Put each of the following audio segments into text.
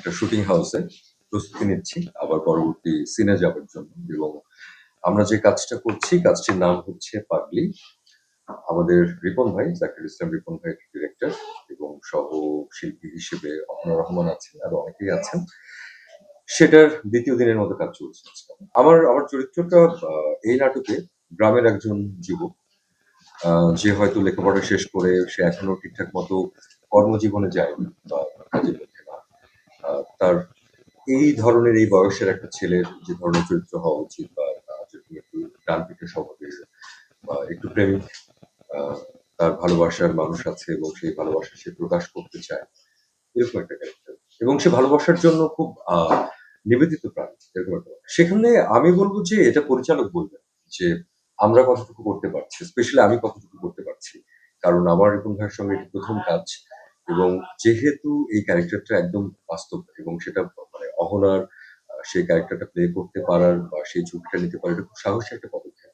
একটা শুটিং হাউসে প্রস্তুতি নিচ্ছি আবার পরবর্তী সিনে যাওয়ার জন্য। এবং আমরা যে কাজটা করছি কাজটির নাম হচ্ছে পাগলি। আমাদের রিপন ভাই জাকির ইসলাম রিপন ভাই ডিরেক্টর এবং সহ শিল্পী হিসেবে অপনা রহমান আছেন আর অনেকেই আছেন। সেটার দ্বিতীয় দিনের মতো কাজ চলছে আমার আমার চরিত্রটা এই নাটকে গ্রামের একজন যুবক যে হয়তো লেখাপড়া শেষ করে সে এখনও ঠিকঠাক মতো কর্মজীবনে যায়নি বা আহ, তার এই ধরনের, এই বয়সের একটা ছেলের যে ধরনের চরিত্র হওয়া উচিত বা যেরকম একটু ডান পিঠে স্বভাবের বা একটু প্রেমিক তার ভালোবাসার মানুষ আছে এবং সেই ভালোবাসা সে প্রকাশ করতে চায়, এরকম একটা ক্যারেক্টার এবং সে ভালোবাসার জন্য খুব নিবেদিত প্রাণ, এরকম একটা সেখানে আমি বলব যে এটা পরিচালক বলবেন যে আমরা কতটুকু করতে পারছি, স্পেশালি আমি কতটুকু করতে পারছি, কারণ আমার ভাইয়ের সঙ্গে এটি প্রথম কাজ। এবং যেহেতু এই ক্যারেক্টারটা একদম বাস্তব এবং সেটা মানে অহনার সেই ক্যারেক্টারটা প্লে করতে পারার বা সেই ঝুঁকিটা নিতে পারার খুব সাহসী একটা পদক্ষেপ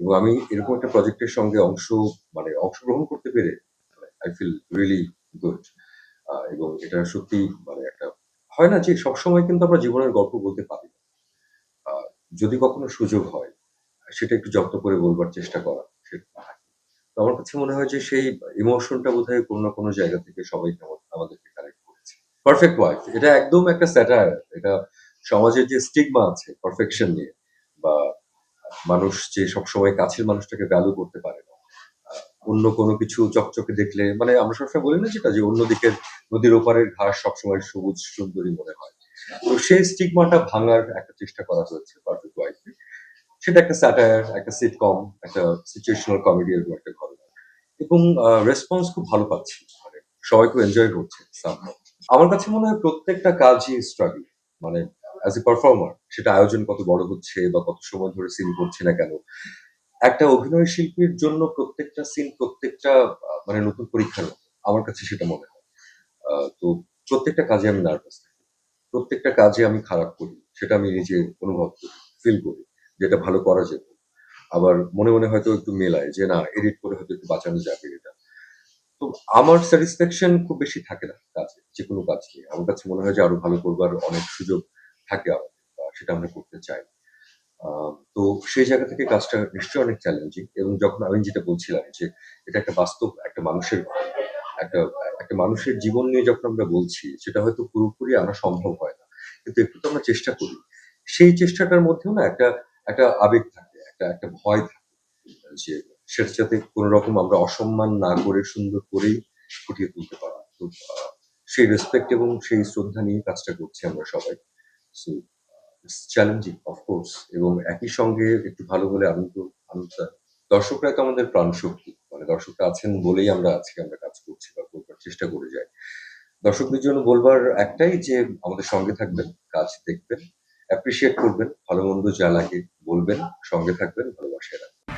এবং আমি এরকম একটা প্রজেক্টের সঙ্গে অংশ মানে অংশগ্রহণ করতে পেরে আই ফিল রিয়েলি গুড এবং এটা সত্যি মানে একটা, হয় না যে সবসময় কিন্তু আমরা জীবনের গল্প বলতে পারি না যদি কখনো সুযোগ হয়, সেটা একটু যত্ন করে বলবার চেষ্টা করা সেটা। তো আমার কাছে মনে হয় যে সেই ইমোশনটা বোধহয় কোনো না কোনো জায়গা থেকে সবাই আমাদেরকে কানেক্ট করেছে। পারফেক্ট ওয়াইফ এটা একদম একটা স্যাটার এটা সমাজের যে স্টিগমা আছে পারফেকশন নিয়ে, বা মানুষ যে সবসময় কাছের মানুষটাকে ভ্যালু করতে পারে না অন্য কোনো কিছু চকচকে দেখলে মানে আমরা সবসময় বলি না যেটা, যে অন্যদিকের নদীর ওপারের ঘাস সবসময় সবুজ সুন্দরী মনে হয়। তো সেই স্টিগমাটা ভাঙার একটা চেষ্টা করা হয়েছে পারফেক্ট সেটা একটা স্যাটায়ার একটা সিটকম একটা সিচুয়েশনাল কমেডি এরকম একটা ঘটনা। এবং রেসপন্স খুব ভালো পাচ্ছি। মানে সবাই খুব এনজয় করছে আমার কাছে মনে হয় প্রত্যেকটা কাজই স্ট্রাগল মানে অ্যাজ এ পারফর্মার সেটা আয়োজন কত বড় হচ্ছে বা কত সময় ধরে সিন করছে না কেন? একটা অভিনয় শিল্পীর জন্য প্রত্যেকটা সিন প্রত্যেকটা মানে নতুন পরীক্ষার। আমার কাছে সেটা মনে হয়। তো প্রত্যেকটা কাজে আমি নার্ভাস থাকি। প্রত্যেকটা কাজে আমি খারাপ করি। সেটা আমি নিজে অনুভব করি ফিল করি। যেটা ভালো করা যেত। আবার মনে মনে হয়তো একটু মেলায় যে, না এডিট করে হয়তো একটু বাঁচানো যাবে এটা। তো আমার স্যাটিসফ্যাকশন খুব বেশি থাকে না কাজে যে কোনো কাজ নিয়ে। আমার কাছে মনে হয় যে আরও ভালো করবার অনেক সুযোগ থাকে সেটা আমরা করতে চাই। তো সেই জায়গা থেকে কাজটা নিশ্চয়ই অনেক চ্যালেঞ্জিং এবং যখন আমি যেটা বলছিলাম যে, এটা একটা বাস্তব, একটা মানুষের একটা একটা মানুষের জীবন নিয়ে যখন আমরা বলছি, সেটা হয়তো পুরোপুরি আনা সম্ভব হয় না। কিন্তু একটু তো আমরা চেষ্টা করি। সেই চেষ্টাটার মধ্যেও না একটা একটা আবেগ থাকে, একটা একটা ভয় থাকে। যে সেটা যাতে কোনো রকম আমরা অসম্মান না করে, সুন্দর করেই ফুটিয়ে তুলতে পারি তো সেই রেসপেক্ট এবং সেই শ্রদ্ধা নিয়ে কাজটা করছি আমরা সবাই। সো চ্যালেঞ্জিং অফকোর্স এবং একই সঙ্গে একটু ভালো বলে আনন্দ আনন্দ দর্শকরা তো আমাদের প্রাণ শক্তি মানে দর্শকরা আছেন বলেই আমরা আজকে আমরা কাজ করছি বা করবার চেষ্টা করে যাই। দর্শকদের জন্য বলবার একটাই যে, আমাদের সঙ্গে থাকবেন, কাজ দেখবেন অ্যাপ্রিসিয়েট করবেন, ভালো মন্দ যা লাগে বলবেন সঙ্গে থাকবেন ভালোবাসায় রাখবেন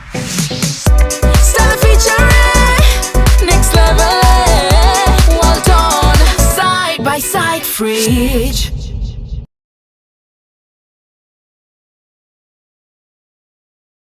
fridge.